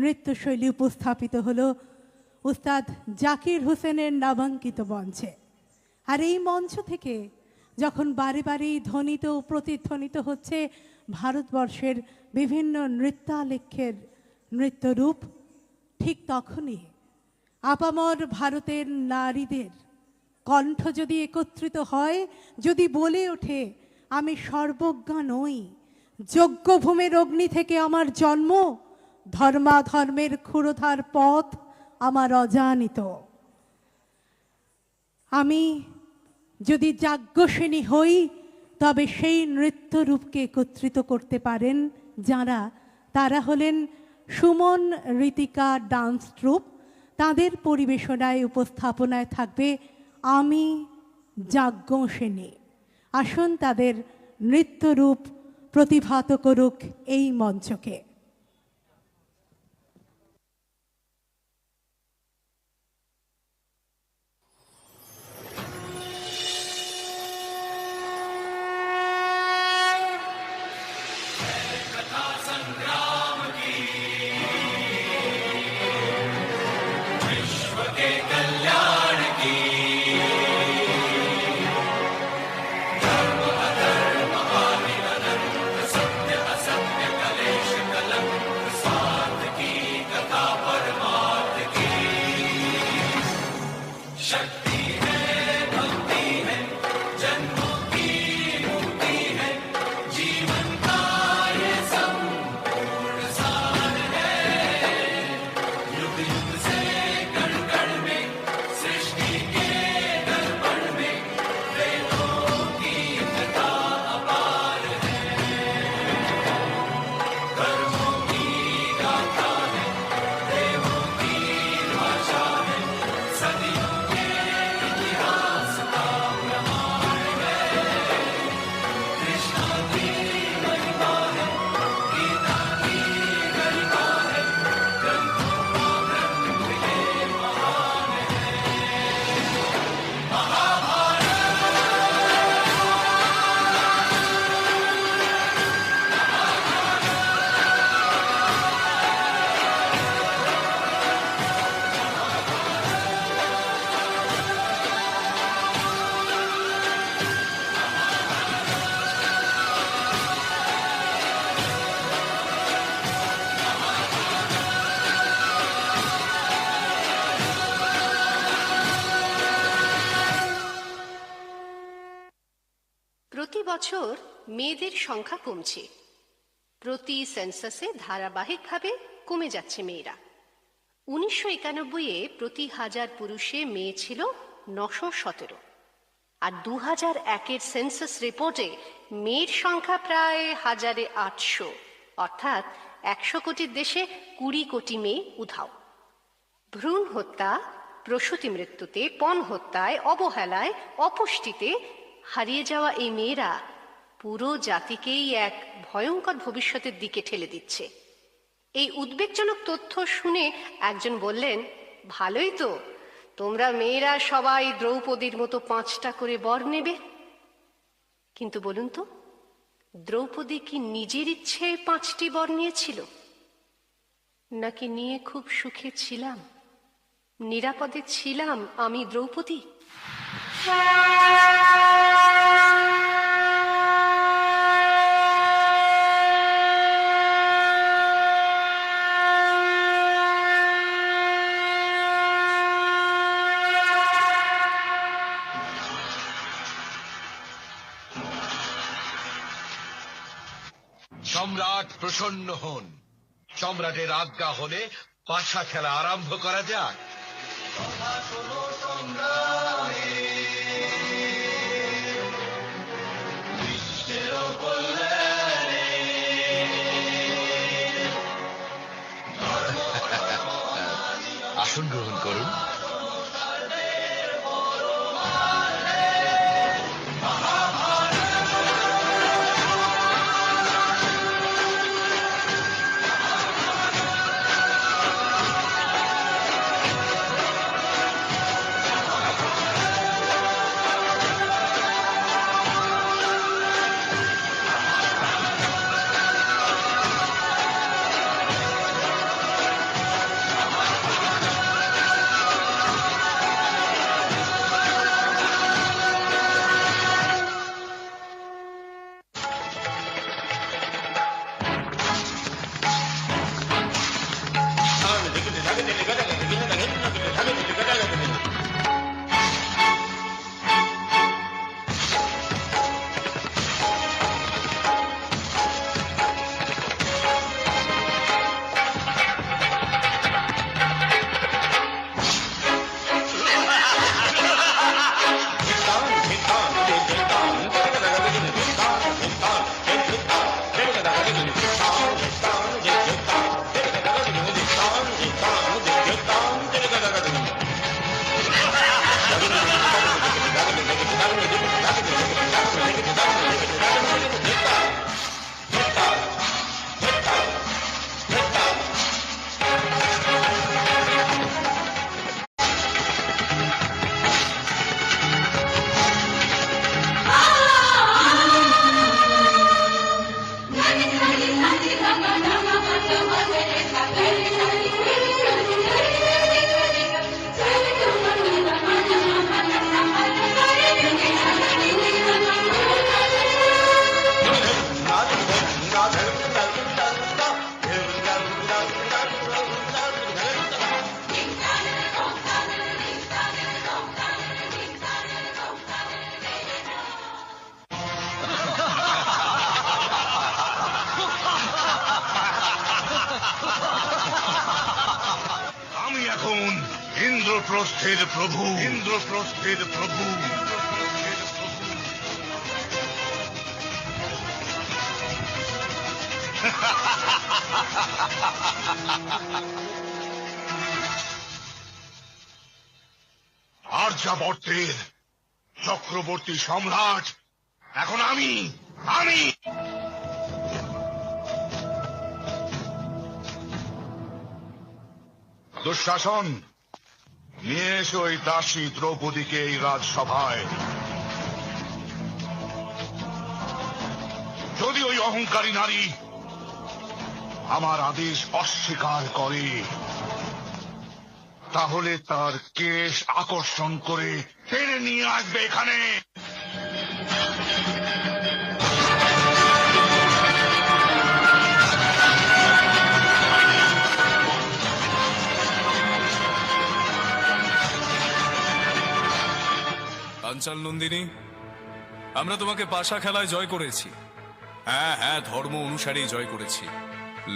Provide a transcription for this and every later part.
নৃত্যশৈলী উপস্থাপিত হলো উস্তাদ জাকির হোসেনের নামাঙ্কিত মঞ্চে। আর এই মঞ্চ থেকে যখন বারে বারেই ধ্বনিত প্রতিধ্বনিত হচ্ছে ভারতবর্ষের বিভিন্ন নৃত্যালেখ্যের নৃত্যরূপ, ঠিক তখনই আপামর ভারতের নারীদের কণ্ঠ যদি একত্রিত হয়, যদি বলে ওঠে, আমি সর্বজ্ঞা নই, যজ্ঞভূমের অগ্নি থেকে আমার জন্ম ধর্মাধর্মের ক্ষুরধার পথ আমার অজানিত। আমি যদি যাজ্ঞসেনী হই, তবে সেই নৃত্যরূপকে একত্রিত করতে পারেন যারা, তারা হলেন সুমন, রীতিকা, ডান্স ট্রুপ। তাদের পরিবেশনায়, উপস্থাপনায় থাকবে আমি যাজ্ঞসেনী। আসুন তাদের নৃত্যরূপ প্রতিভাত করুক এই মঞ্চকে। মেয়েদের সংখ্যা কমছে। প্রতি সেন্সাসে ধারাবাহিকভাবে কমে যাচ্ছে মেয়েরা। উনিশশো একানব্বইয়ে প্রতি হাজার পুরুষে মেয়ে ছিল নশো সতেরো। আর দু হাজার একের সেন্সাস রিপোর্টে মেয়ের সংখ্যা প্রায় হাজারে আটশো, অর্থাৎ একশো কোটির দেশে কুড়ি কোটি মেয়ে উধাও। ভ্রূণ হত্যা, প্রসূতি মৃত্যুতে, পণ হত্যায়, অবহেলায়, অপুষ্টিতে হারিয়ে যাওয়া এই মেয়েরা পুরো জাতিকেই এক ভয়ঙ্কর ভবিষ্যতের দিকে ঠেলে দিচ্ছে। এই উদ্বেগজনক তথ্য শুনে একজন বললেন, ভালোই তো, তোমরা মেয়েরা সবাই দ্রৌপদীর মতো পাঁচটা করে বর নেবে। কিন্তু বলুন তো, দ্রৌপদী কি নিজের ইচ্ছে পাঁচটি বর নিয়েছিল? নাকি নিয়ে খুব সুখে ছিলাম? নিরাপদে ছিলাম আমি দ্রৌপদী? সম্রাট প্রসন্ন হন। সম্রাটের আজ্ঞা হলে পাশা খেলা আরম্ভ করা যাক। আসন ইন্দ্রপ্রস্থের প্রভু। ইন্দ্রপ্রস্থের প্রভু। আর্যাবর্তের চক্রবর্তী সম্রাট এখন আমি আমি। দুঃশাসন নিয়ে এসো ওই দাসী দ্রৌপদীকে এই রাজসভায়। যদি ওই অহংকারী নারী আমার আদেশ অস্বীকার করে, তাহলে তার কেশ আকর্ষণ করে টেনে নিয়ে আসবে এখানে। পাঞ্চাল নন্দিনী, আমরা তোমাকে পাশা খেলায় জয় করেছি। হ্যাঁ হ্যাঁ ধর্ম অনুসারেই জয় করেছি।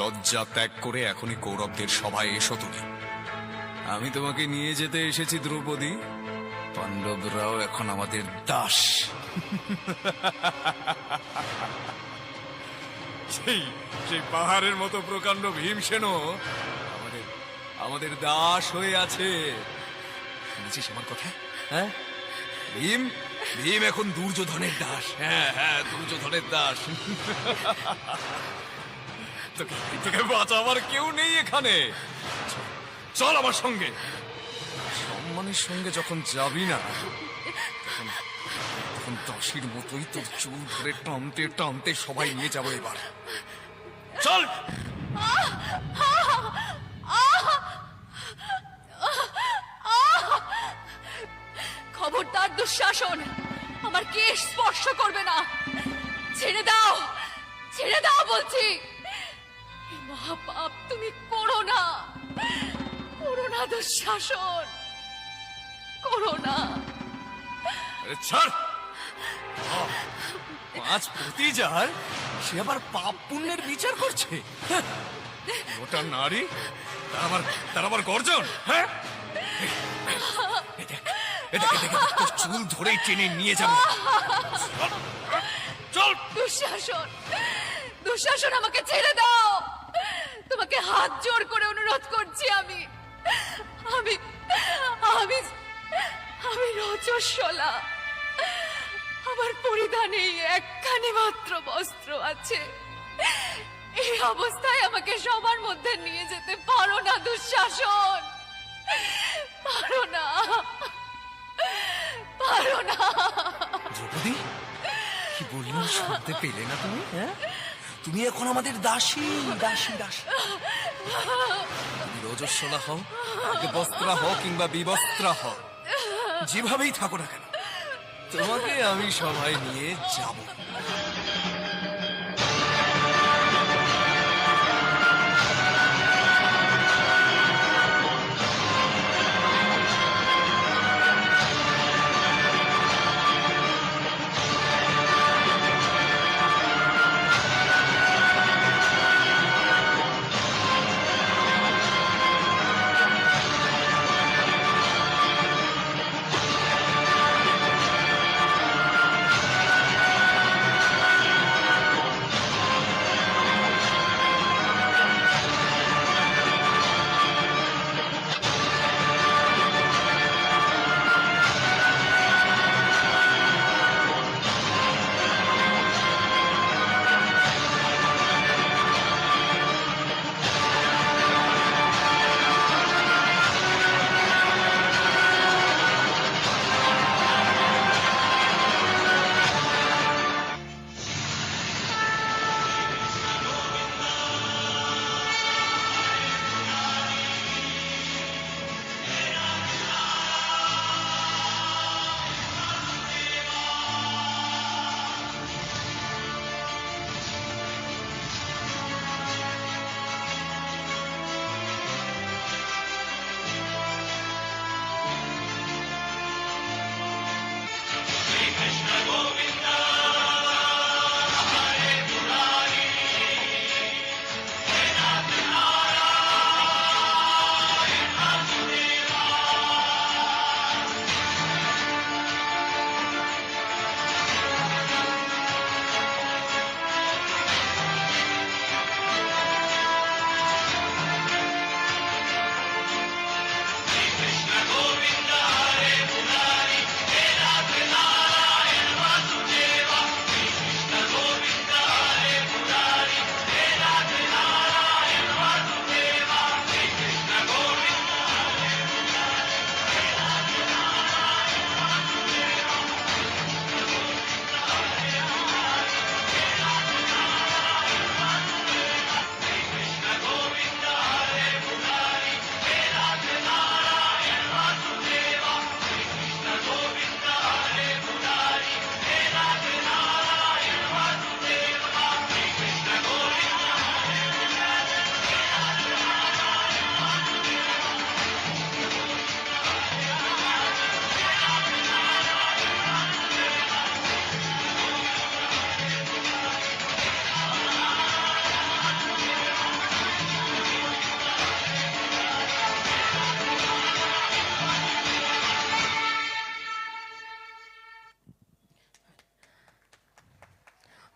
লজ্জা ত্যাগ করে এখনই কৌরবদের সভায় এসো তুমি। আমি তোমাকে নিয়ে যেতে এসেছি, দ্রৌপদী। পাণ্ডবরাও এখন আমাদের দাস। সেই সেই পাহাড়ের মতো প্রকাণ্ড ভীমসেনও আমাদের আমাদের দাস হয়ে আছে। শুনেছিস আমার কথা? হ্যাঁ? ভীম? ভীম এখন দুর্যোধনের দাস। হ্যাঁ হ্যাঁ দুর্যোধনের দাস। তোকে তোকে বাঁচাবার কেউ নেই এখানে। চল, চল আমার সঙ্গে। সম্মানের সঙ্গে যখন যাবি না তখন তখন দাসীর মতোই তোর চুল ধরে টানতে টানতে সবাই নিয়ে যাব এবার। চল! দুঃশাসন। আমার কেশ স্পর্শ করবে না। ছেড়ে দাও ছেড়ে দাও বলছি। মহাপাপ তুমি করো না। করো না দুঃশাসন। করো না। পাঁচ প্রতি যার সে আবার পাপ পুণ্যের বিচার করছে। হ্যাঁ, ওটা নারী তার আবার তার আবার গর্জন। হ্যাঁ? এটাকে দেখে চুল ধরেই টেনে নিয়ে যাবে। চল, চল। দুঃশাসন দুঃশাসন আমাকে ছেড়ে দাও। তোমাকে হাত জোর করে অনুরোধ করছি আমি। আমি আমি আমি রজস্বলা। আমার পরিধানে একখানি মাত্র বস্ত্র আছে। এই অবস্থায় আমাকে সবার মধ্যে নিয়ে যেতে পারো না দুঃশাসন। পারো না। পারো না। দ্রৌপদী, কি বললাম শুনতে পেলে না তুমি হ্যাঁ? তুমি এখন আমাদের দাসী দাসী দাসী। তুমি রজস্বলা হও বস্ত্রা হও কিংবা বিবস্ত্রা হও। যেভাবেই থাকো না কেন, তোমাকে আমি সবাই নিয়ে যাব।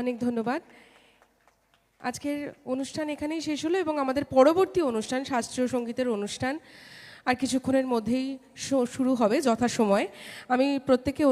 অনেক ধন্যবাদ। আজকের অনুষ্ঠান এখানেই শেষ হলো এবং আমাদের পরবর্তী অনুষ্ঠান, শাস্ত্রীয় সঙ্গীতের অনুষ্ঠান আর কিছুক্ষণের মধ্যেই শুরু হবে যথাসময়ে। আমি প্রত্যেকে